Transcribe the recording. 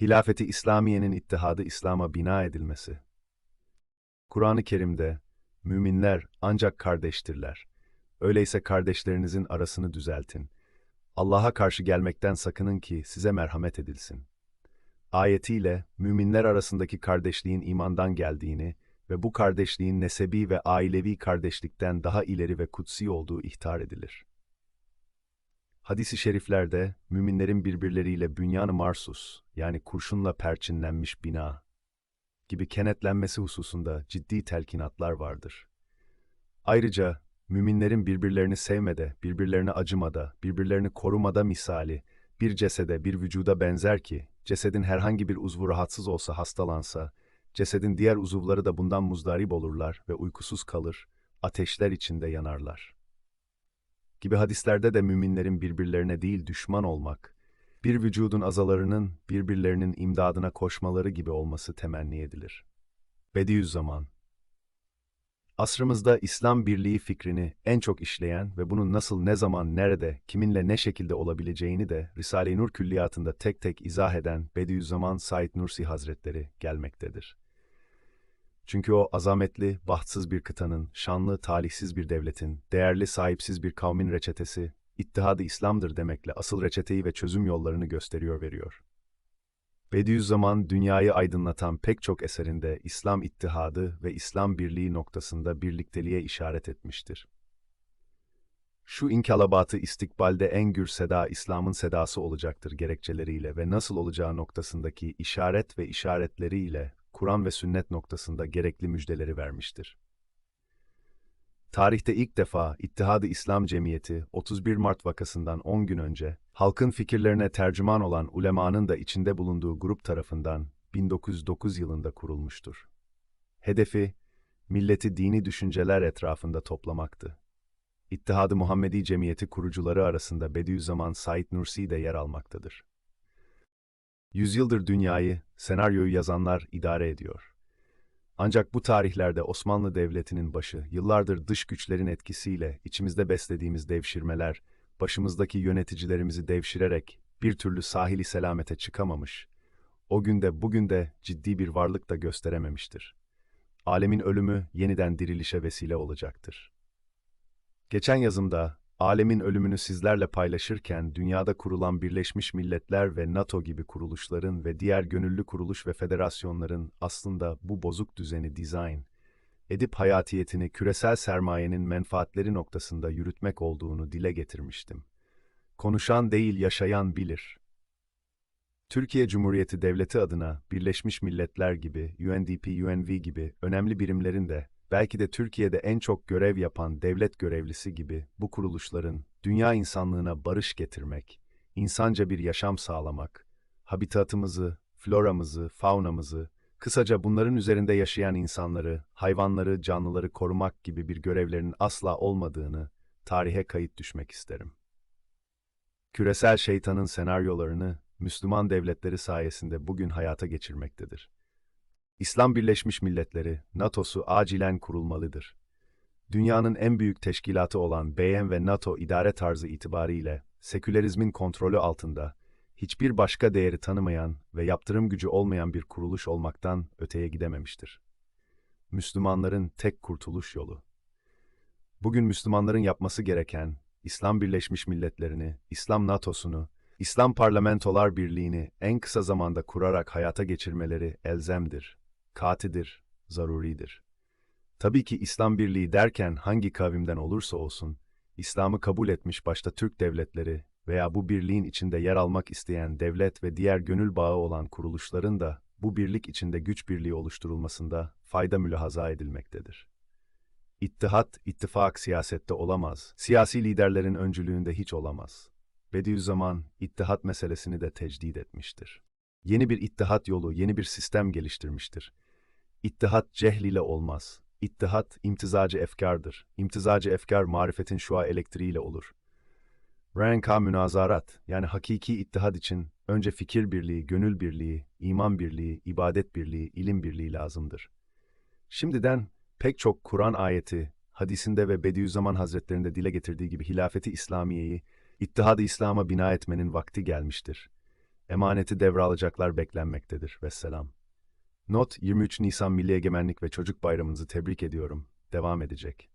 Hilafeti İslamiye'nin ittihadı İslam'a bina edilmesi. Kur'an-ı Kerim'de, müminler ancak kardeştirler. Öyleyse kardeşlerinizin arasını düzeltin. Allah'a karşı gelmekten sakının ki size merhamet edilsin. Ayetiyle, müminler arasındaki kardeşliğin imandan geldiğini ve bu kardeşliğin nesebi ve ailevi kardeşlikten daha ileri ve kutsi olduğu ihtar edilir. Hadis-i şeriflerde müminlerin birbirleriyle bünyan-ı marsus yani kurşunla perçinlenmiş bina gibi kenetlenmesi hususunda ciddi telkinatlar vardır. Ayrıca müminlerin birbirlerini sevmede, birbirlerine acımada, birbirlerini korumada misali bir cesede, bir vücuda benzer ki cesedin herhangi bir uzvu rahatsız olsa hastalansa, cesedin diğer uzuvları da bundan muzdarip olurlar ve uykusuz kalır, ateşler içinde yanarlar gibi hadislerde de müminlerin birbirlerine değil düşman olmak, bir vücudun azalarının birbirlerinin imdadına koşmaları gibi olması temenni edilir. Bediüzzaman Asrımızda İslam birliği fikrini en çok işleyen ve bunun nasıl, ne zaman, nerede, kiminle ne şekilde olabileceğini de Risale-i Nur külliyatında tek tek izah eden Bediüzzaman Said Nursi Hazretleri gelmektedir. Çünkü o azametli, bahtsız bir kıtanın, şanlı, talihsiz bir devletin, değerli, sahipsiz bir kavmin reçetesi, ittihadı İslam'dır demekle asıl reçeteyi ve çözüm yollarını gösteriyor veriyor. Bediüzzaman dünyayı aydınlatan pek çok eserinde İslam ittihadı ve İslam birliği noktasında birlikteliğe işaret etmiştir. Şu inkalabatı istikbalde en gür seda İslam'ın sedası olacaktır gerekçeleriyle ve nasıl olacağı noktasındaki işaret ve işaretleriyle Kur'an ve sünnet noktasında gerekli müjdeleri vermiştir. Tarihte ilk defa İttihad-ı İslam Cemiyeti 31 Mart vakasından 10 gün önce halkın fikirlerine tercüman olan ulemanın da içinde bulunduğu grup tarafından 1909 yılında kurulmuştur. Hedefi milleti dini düşünceler etrafında toplamaktı. İttihad-ı Muhammedi Cemiyeti kurucuları arasında Bediüzzaman Said Nursi de yer almaktadır. Yüzyıldır dünyayı, senaryoyu yazanlar idare ediyor. Ancak bu tarihlerde Osmanlı Devleti'nin başı, yıllardır dış güçlerin etkisiyle içimizde beslediğimiz devşirmeler, başımızdaki yöneticilerimizi devşirerek bir türlü sahili selamete çıkamamış, o günde bugün de ciddi bir varlık da gösterememiştir. Alemin ölümü yeniden dirilişe vesile olacaktır. Geçen yazımda alemin ölümünü sizlerle paylaşırken dünyada kurulan Birleşmiş Milletler ve NATO gibi kuruluşların ve diğer gönüllü kuruluş ve federasyonların aslında bu bozuk düzeni dizayn edip hayatiyetini küresel sermayenin menfaatleri noktasında yürütmek olduğunu dile getirmiştim. Konuşan değil yaşayan bilir. Türkiye Cumhuriyeti Devleti adına Birleşmiş Milletler gibi, UNDP, UNV gibi önemli birimlerin de belki de Türkiye'de en çok görev yapan devlet görevlisi gibi bu kuruluşların dünya insanlığına barış getirmek, insanca bir yaşam sağlamak, habitatımızı, floramızı, faunamızı, kısaca bunların üzerinde yaşayan insanları, hayvanları, canlıları korumak gibi bir görevlerinin asla olmadığını tarihe kayıt düşmek isterim. Küresel şeytanın senaryolarını Müslüman devletleri sayesinde bugün hayata geçirmektedir. İslam Birleşmiş Milletleri, NATO'su acilen kurulmalıdır. Dünyanın en büyük teşkilatı olan BM ve NATO idare tarzı itibariyle sekülerizmin kontrolü altında, hiçbir başka değeri tanımayan ve yaptırım gücü olmayan bir kuruluş olmaktan öteye gidememiştir. Müslümanların tek kurtuluş yolu. Bugün Müslümanların yapması gereken, İslam Birleşmiş Milletlerini, İslam NATO'sunu, İslam Parlamentolar Birliği'ni en kısa zamanda kurarak hayata geçirmeleri elzemdir katidir, zaruridir. Tabii ki İslam Birliği derken hangi kavimden olursa olsun, İslam'ı kabul etmiş başta Türk devletleri veya bu birliğin içinde yer almak isteyen devlet ve diğer gönül bağı olan kuruluşların da bu birlik içinde güç birliği oluşturulmasında fayda mülahaza edilmektedir. İttihat, ittifak siyasette olamaz. Siyasi liderlerin öncülüğünde hiç olamaz. Bediüzzaman, ittihat meselesini de tecdid etmiştir. Yeni bir ittihat yolu, yeni bir sistem geliştirmiştir. İttihat cehl ile olmaz. İttihat imtizacı efkardır. İmtizacı efkar marifetin şua elektriğiyle olur. Renka münazarat yani hakiki ittihad için önce fikir birliği, gönül birliği, iman birliği, ibadet birliği, ilim birliği lazımdır. Şimdiden pek çok Kur'an ayeti, hadisinde ve Bediüzzaman Hazretlerinde dile getirdiği gibi hilafeti İslamiye'yi, ittihad-ı İslam'a bina etmenin vakti gelmiştir. Emaneti devralacaklar beklenmektedir. Vesselam. Not 23 Nisan Milli Egemenlik ve Çocuk Bayramınızı tebrik ediyorum. Devam edecek.